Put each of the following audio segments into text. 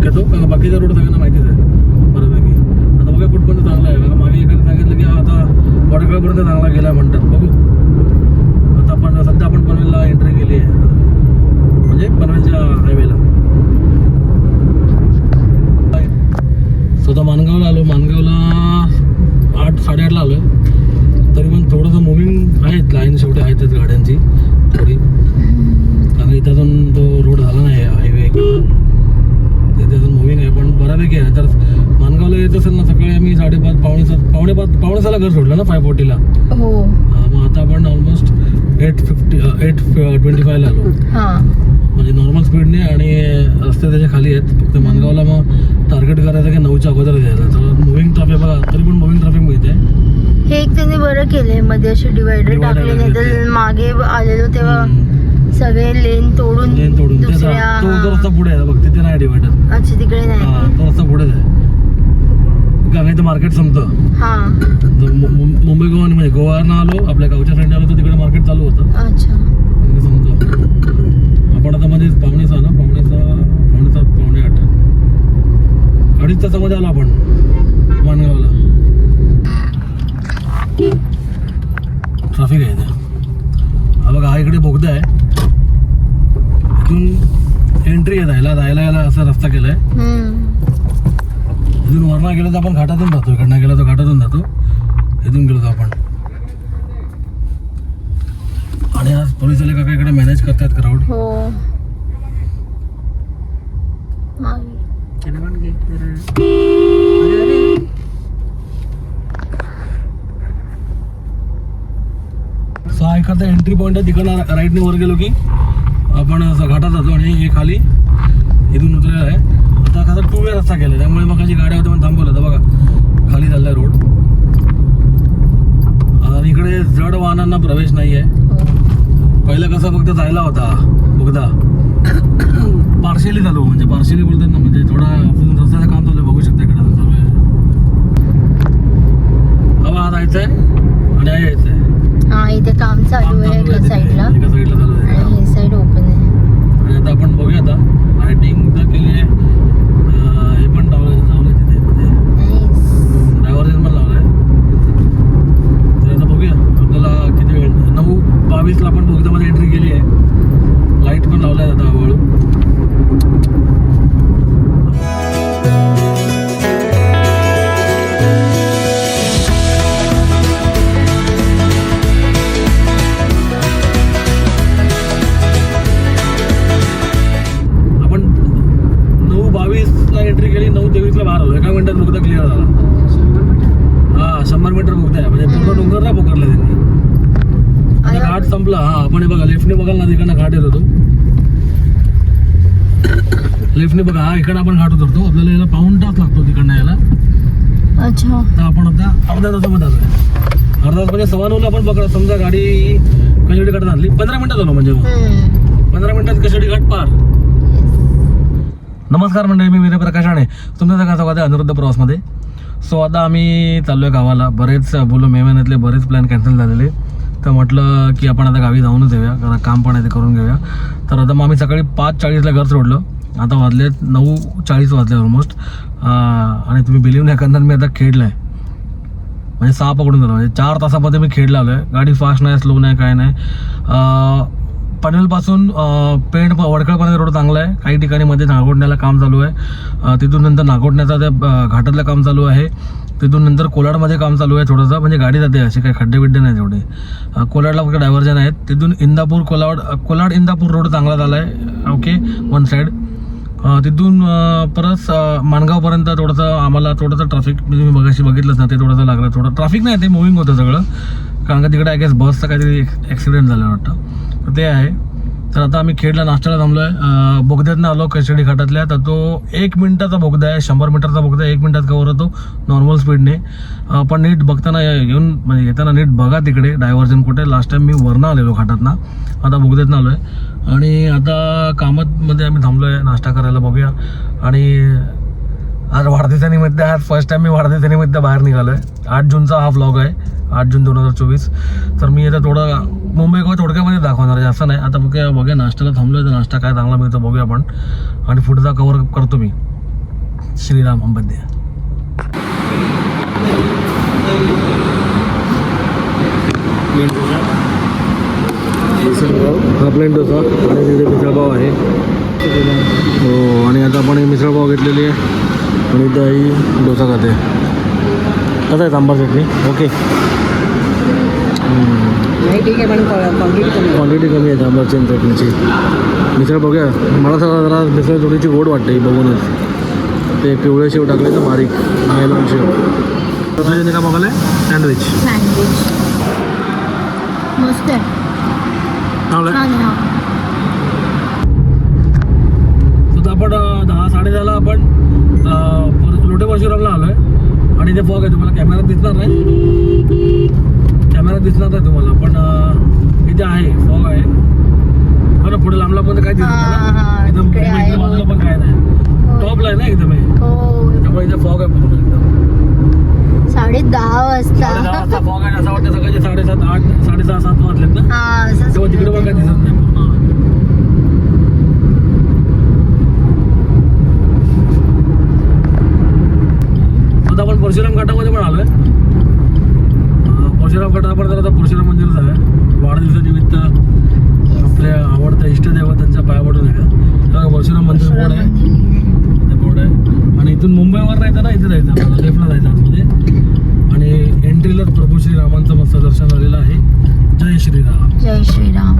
दाखवेन शक्यतो कारण बाकीचा रोड सगळ्यांना माहितीच आहे बऱ्यापैकी आता बघा कुठपर्यंत चांगला आहे कारण मागे एकाने सांगितलं की हा आता वडगावपर्यंत चांगला गेला म्हणतात बघू आता आपण सध्या आपण पनवेलला एंट्री केली आहे म्हणजे पनवेलच्या हायवेला स्वतः मानगावला आलो मानगावला आठ साडेआठला आलो तरी पण थोडंसं मुव्हिंग आहेत लाईन शेवटी आहेतच गाड्यांची थोडी कारण इथं अजून तो रोड झाला नाही हायवे तिथे अजून मुव्हिंग आहे पण बऱ्यापैकी आहे तर मानगावला येत असेल ना सकाळी आम्ही साडेपाच पावणे सात पावणे पाच पावणे सहाला घर सोडलं ना फाय फोर्टीला हो. मग आता आपण almost eight fifty eight twenty फायला आलो. हा. म्हणजे नॉर्मल स्पीडने आणि रस्ते त्याच्याखाली आहेत. फक्त मानगावला मग टार्गेट करायचं की नऊच्या अगोदर द्यायचं तर मुव्हिंग ट्रॅफिक बघा तरी पण मुव्हिंग ट्रॅफिक मिळते हे एक त्यांनी बरं केलंयमध्ये असे डिवायडर टाकले नाही तर. मागे आलेलो तेव्हा सगळे लेन तोडून लेन तोडून. ते दुसऱ्या तो. रस्ता पुढे आहे बघ तिथे नाही डिवायडर अच्छा तिकडे नाही. तो रस्ता पुढेच आहे. इथं मार्केट संपतं. हा. मुंबई गोवाने म्हणजे गोवानं आलो आपल्या गावच्या फ्रेंड आलो तर तिकडे मार्केट चालू होतं. अच्छा. आपण आता मध्ये पावणे सहा ना? पावणे सहा पावणे सात पावणे आठ. अडीच तासामध्ये आलो आपण. मानगावला ट्रॅफिक आहे इथे. हा बघा हा इकडे बोगदा आहे. इथून एंट्री आहे जायला. जायला यायला असा रस्ता केलाय. हम्म. इथून वरना गेलं तर आपण घाटातून जातो इकडनं गेलं तर घाटातून जातो. इथून गेलो तर आपण. आणि आज पोलिसवाले काका इकडे मॅनेज करतात क्राऊड हो. सहा एकरचा एंट्री पॉईंट आहे तिकडनं राईटने वर गेलो की आपण घाटात जातो आणि हे खाली इथून उतरलेलं आहे. टू वे रस्ता केला त्यामुळे मग जी गाड्या होत्या पण थांबवलं तर बघा खाली चाललाय रोड. आणि इकडे जड वाहनांना प्रवेश नाही आहे पहिलं कसं फक्त जायला होता बोगदा. पार्शली चालू म्हणजे पार्शली बोलतात ना घाट संपला हा आपण बघा लेफ्टने बघाल ना तिकडनं घाट येत होतो. लेफ्टने बघा हा इकडं आपण घाट उतरतो. आपल्याला याला पाऊन तास लागतो तिकडनं यायला. अच्छा. तर आपण आता अर्ध्या तासामध्ये आलोय. अर्धा तास म्हणजे सव्वा नऊला आपण पकड समजा गाडी कशेडी घाटात आणली. पंधरा मिनिटात आलो म्हणजे. पंधरा मिनिटात कशेडी घाट पार. नमस्कार मंडळी मी विनय प्रकाश राणे. तुमचं सगळं स्वागत आहे अनुरुद्ध प्रवासमध्ये. सो आता आम्ही चाललो आहे गावाला. बरेच बोललो मे महिन्यातले बरेच प्लॅन कॅन्सल झालेले. तर म्हटलं की आपण आता गावी जाऊनच येऊया. कारण काम पण आहे ते करून घेऊया. तर आता मग आम्ही सकाळी पाच चाळीसला घर सोडलं. आता वाजलेत नऊ चाळीस वाजले ऑलमोस्ट आणि तुम्ही बिलीव नाही करणार मी आता खेळलं आहे म्हणजे सहा पकडून झालं. म्हणजे चार तासामध्ये मी खेळला आलो आहे गाडी फास्ट नाही स्लो नाही काय नाही. पनवेलपासून पेंट पेंड रोड चांगला आहे. काही ठिकाणी मध्ये नागोडण्याला काम चालू आहे. तिथून नंतर नागोडण्याचा त्या घाटातलं काम चालू आहे. तिथून नंतर कोलाडमध्ये काम चालू आहे थोडंसं म्हणजे गाडी जाते असे काही खड्डे बिड्डे नाही तेवढे. कोलाडला फक्त डायव्हर्जन आहेत. तिथून इंदापूर कोलाड कोलाड इंदापूर रोड चांगला झाला आहे. ओके वन साईड तिथून परत माणगावपर्यंत थोडंसं आम्हाला थोडंसं ट्रॅफिक म्हणजे तुम्ही बघाशी बघितलंच ना ते थोडंसं लागलं. थोडं ट्रॅफिक नाही ते मुव्हिंग होतं सगळं. कारण का तिकडे आय गेस बसचं काहीतरी ॲक्सिडेंट झालं वाटतं. तर ते आहे. तर आता आम्ही खेडला नाश्त्याला थांबलो आहे बोगद्यातनं आलो कशेडी घाटातल्या. तर तो एक मिनिटाचा बोगदा आहे शंभर मीटरचा बोगदा आहे. एक मिनिटात कवर होतो नॉर्मल स्पीडने पण नीट बघताना येऊन म्हणजे येताना नीट बघा तिकडे. डायव्हर्जन कुठे? लास्ट टाइम मी वरनं आलेलो घाटातनं. आता बोगद्यातनं आलो आहे आणि आता कामतमध्ये आम्ही थांबलो आहे नाश्ता करायला बघूया. आणि आज वाढदिवसा निमित्त आज फर्स्ट टाइम मी वाढदिवसानिमित्त बाहेर निघालो आहे आठ जूनचा हा व्लॉग आहे आठ जून दोन हजार चोवीस. तर मी आता थोडं मुंबई गोवा थोडक्यामध्ये दाखवणार असं जास्त नाही. आता बघूया बघूया नाश्त्याला थांबलो आहे तर नाश्ता काय चांगला मिळतो बघूया आपण. आणि पुढचा कवर करतो मी. श्रीराम अंबद्या. हा प्लेन डोसा आणि तिथे मिसळपाव आहे. हो आणि आता आपण मिसळपाव घेतलेली आहे. आणि दही डोसा खाते. कसं आहे सांबार चटणी? ओके. नाही ठीक आहे पण क्वांटिटी कमी क्वांटिटी कमी आहे सांबारची आणि चटणीची मिसळ बघूया. मला सगळं जरा मिसळ थोडीशी गोड वाटते ही बघूनच. ते पिवळे शेव टाकले तर बारीक. मेलून शेव. तर तुझ्या का बघायला? सँडविच सँडविच मस्त आहे. हा. आपण अं, दहा साडे दहाला आपण लोटे परशुरामला आलो आहे आणि ते फॉग आहे तुम्हाला कॅमेऱ्यात दिसणार नाही. कॅमेऱ्यात दिसणार नाही तुम्हाला पण इथे आहे फॉग आहे. बरं पुढे लांब लांब काय दिसत एकदम बाजूला पण काय नाही. टॉपला आहे ना एकदम हे त्यामुळे इथे फॉग आहे पूर्ण एकदम. साडे दहा वाजता. फॉग आहे असं वाटतं सकाळचे साडेसात आठ साडेसहा सात वाजलेत ना? हा तेव्हा तिकडे पण काय दिसत नाही आपण परशुराम घाटामध्ये पण आलोय. परशुराम घाट आपण जर आता परशुराम मंदिरच आहे. वाढदिवसानिमित्त आपल्या आवडत्या इष्टदेवतांच्या पाया पडून आहे का परशुराम मंदिर बोर्ड आहे. बोर्ड आहे. आणि इथून मुंबईवर राहायचं ना इथे जायचं आपल्याला लेफ्टला जायचं आतमध्ये. आणि एंट्रीलाच प्रभू श्रीरामांचं मस्त दर्शन झालेलं आहे. जय श्रीराम. जय श्रीराम.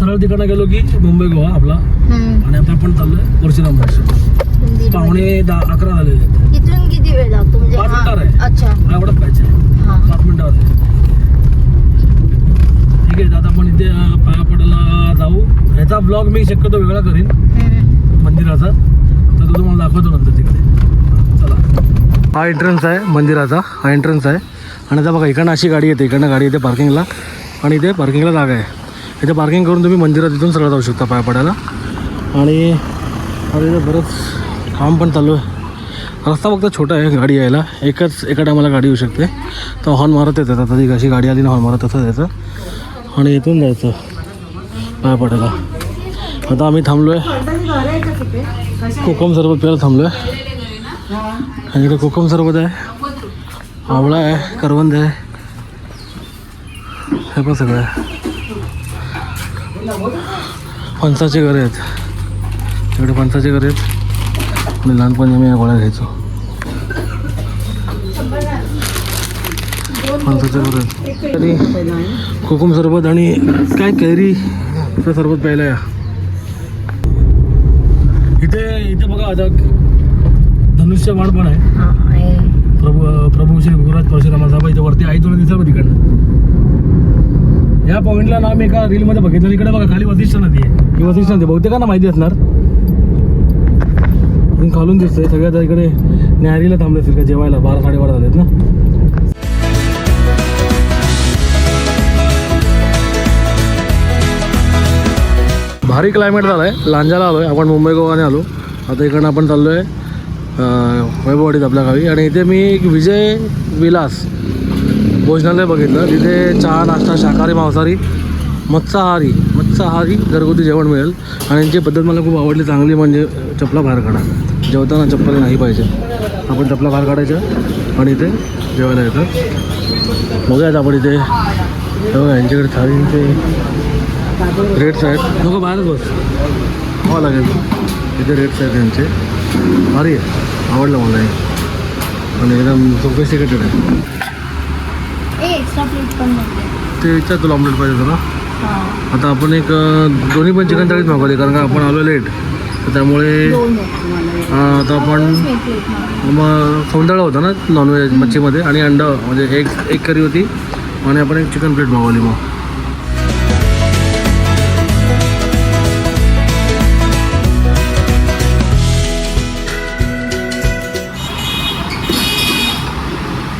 सरळ तिकडनं गेलो की मुंबई गोवा आपला. आणि आता आपण चाललोय परशुराम दर्शन मंदिर पावणे दहा अकरा झालेले आहेत. इथून किती वेळ लागतो? म्हणजे पाच मिनिटावर आहे. अच्छा. एवढंच पाहिजे. पाच मिनिटावर आहे. ठीक आहे आता आपण इथे पाया पडायला जाऊ. ह्याचा ब्लॉग मी शक्यतो वेगळा करीन. मंदिराचा. तर तो तुम्हाला दाखवतो नंतर तिकडे. चला. हा एंट्रन्स आहे मंदिराचा. हा एंट्रन्स आहे. आणि आता बघा इकडनं अशी गाडी येते इकडनं गाडी येते पार्किंगला आणि इथे पार्किंगला जागा आहे. इथे पार्किंग करून तुम्ही मंदिरात इथून सरळ जाऊ शकता पाया पडायला आणि इथे बरंच काम पण चालू आहे. रस्ता फक्त छोटा आहे गाडी यायला. एकच एका टायमाला गाडी येऊ शकते. तर हॉर्न मारत येतात. आता ती कशी गाडी आली ना हॉर्न मारत तसं जायचं आणि इथून जायचं. पाया पडायला आता आम्ही थांबलो आहे कोकम सरबत प्यायला थांबलो आहे आणि इकडे कोकम सरबत आहे. आवळा आहे करवंद आहे. हे पण सगळं आहे. फणसाचे घर आहेत. इकडे फणसाचे घर आहेत. आणि लहानपणी मी या गोळ्या घ्यायचो. तरी कोकम सरबत आणि काय कैरीचं सरबत प्यायला या. इथे इथे बघा आता धनुष्य बाण पण आहे. हा. प्रभू प्रभू श्री गुरुराज परशुरामा साहेब इथे वरती आई तुला दिसलं बघ तिकडनं. या पॉईंटला ना मी एका रीलमध्ये बघितलं. इकडे बघा खाली वशिष्ठ नदी आहे. ही वशिष्ठ नदी बहुतेकांना माहिती असणार. इथून खालून दिसतंय. सगळ्यात इकडे न्यारीला थांबले असतील का? जेवायला. बारा साडेबारा झालेत ना? भारी क्लायमेट झालं आहे लांजाला आलो आहे आपण मुंबई गोवाने आलो. आता इकडनं आपण चाललो आहे वैभववाडीत आपल्या गावी. आणि इथे मी एक विजय विलास भोजनालय बघितलं. तिथे चहा नाश्ता शाकाहारी मांसाहारी मत्स्याहारी मत्स्याहारी घरगुती जेवण मिळेल. आणि यांची पद्धत मला खूप आवडली चांगली म्हणजे चपला बाहेर काढा. जेवताना चप्पल नाही पाहिजे. आपण चपला बाहेर काढायच्या आणि इथे जेवायला येतं बघूयात आपण इथे. बघा यांच्याकडे थाळींचे रेट्स आहेत. नको बाहेरच बस. हो लागेल. इथे रेट्स आहेत त्यांचे भारी आहे. आवडलं मला हे. आणि एकदम सोफिस्टिकेटेड आहे. ते विचार तुला ऑमलेट पाहिजे हा. आता आपण एक दोन्ही पण चिकन थाळीच मागवली कारण का आपण आलो लेट तर त्यामुळे आता आपण. मग सौंदळा होता ना नॉनव्हेज मच्छीमध्ये आणि अंडा म्हणजे एक एक करी होती आणि आपण एक चिकन प्लेट मागवली मग.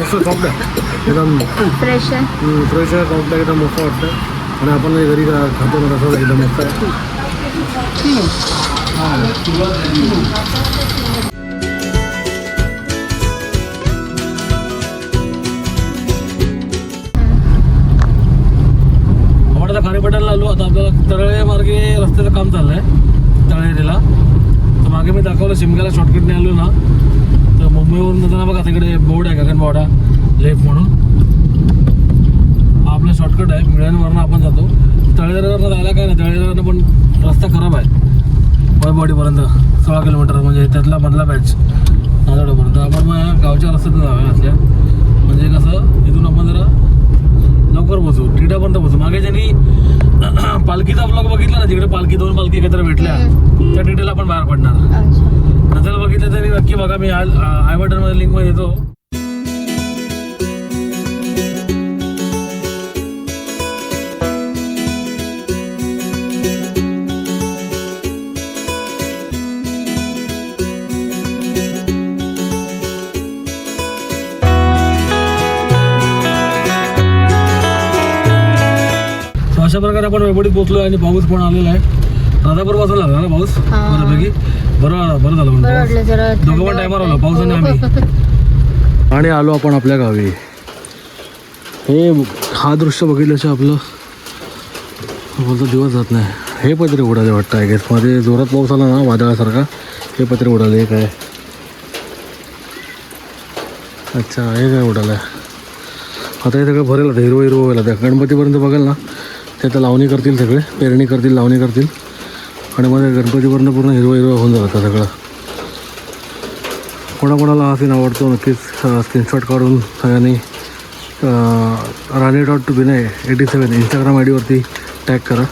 मस्त एकदम फ्रेश आहे. फ्रेश आहे एकदम मस्त वाटतं आणि आपण घरी खातो ना तसं एकदम मस्त. खारेपटाला आलो. आता आपल्याला तळळे मार्गे रस्त्याचं काम चाललं आहे तळेरीला. तर मागे मी दाखवलं शिमग्याला शॉर्टकटने आलो ना. तर मुंबईवरून जाताना बघा तिकडे बोर्ड आहे गगनबावडा लेफ्ट म्हणून. शॉर्टकट आहे मिळ्यांवरनं आपण जातो. तळेवरनं जायला काय नाही तळेवरनं पण रस्ता खराब आहे. वैबवाडीपर्यंत सोळा किलोमीटर म्हणजे त्यातला मधला बॅच नांदेडपर्यंत. आपण मग गावच्या रस्त्यातून जाऊया असल्या. म्हणजे कसं इथून आपण जरा लवकर पोचू टिटापर्यंत पोचू मागे ज्यांनी पालखीचा ब्लॉग बघितला ना जिकडे पालखी दोन पालखी एकत्र भेटल्या. त्या डिटेल आपण बाहेर पडणार. नसेल बघितलं तरी नक्की बघा मी आय आय बटनमध्ये लिंकमध्ये देतो प्रकारे आपण वेबडीत पोहोचलो आणि पाऊस पण आलेला आहे. राधापूरपासून लागला ना पाऊस हा. बऱ्यापैकी. बरं बरं झालं म्हणजे दोघं पण टायमावर आलो पाऊस आणि आम्ही. आणि आलो आपण आपल्या गावी. हे हा दृश्य बघितल्याशिवाय आपलं बोलतो दिवस जात नाही. हे पत्रे उडाले वाटतं आय गेस मध्ये जोरात पाऊस आला ना वादळासारखा हे पत्रे उडाले हे काय? अच्छा हे काय उडालं आता हे सगळं भरेल आता हिरवं हिरवं होईल आता गणपतीपर्यंत बघाल ना? ते आता लावणी करतील सगळे पेरणी करतील लावणी करतील. आणि मग गणपतीवरनं पूर्ण हिरवं हिरवं होऊन जातं सगळं. कोणाकोणाला हा सीन आवडतो नक्कीच स्क्रीनशॉट काढून सगळ्यांनी Rani dot Vinay at seven Instagram I डीवरती tag करा.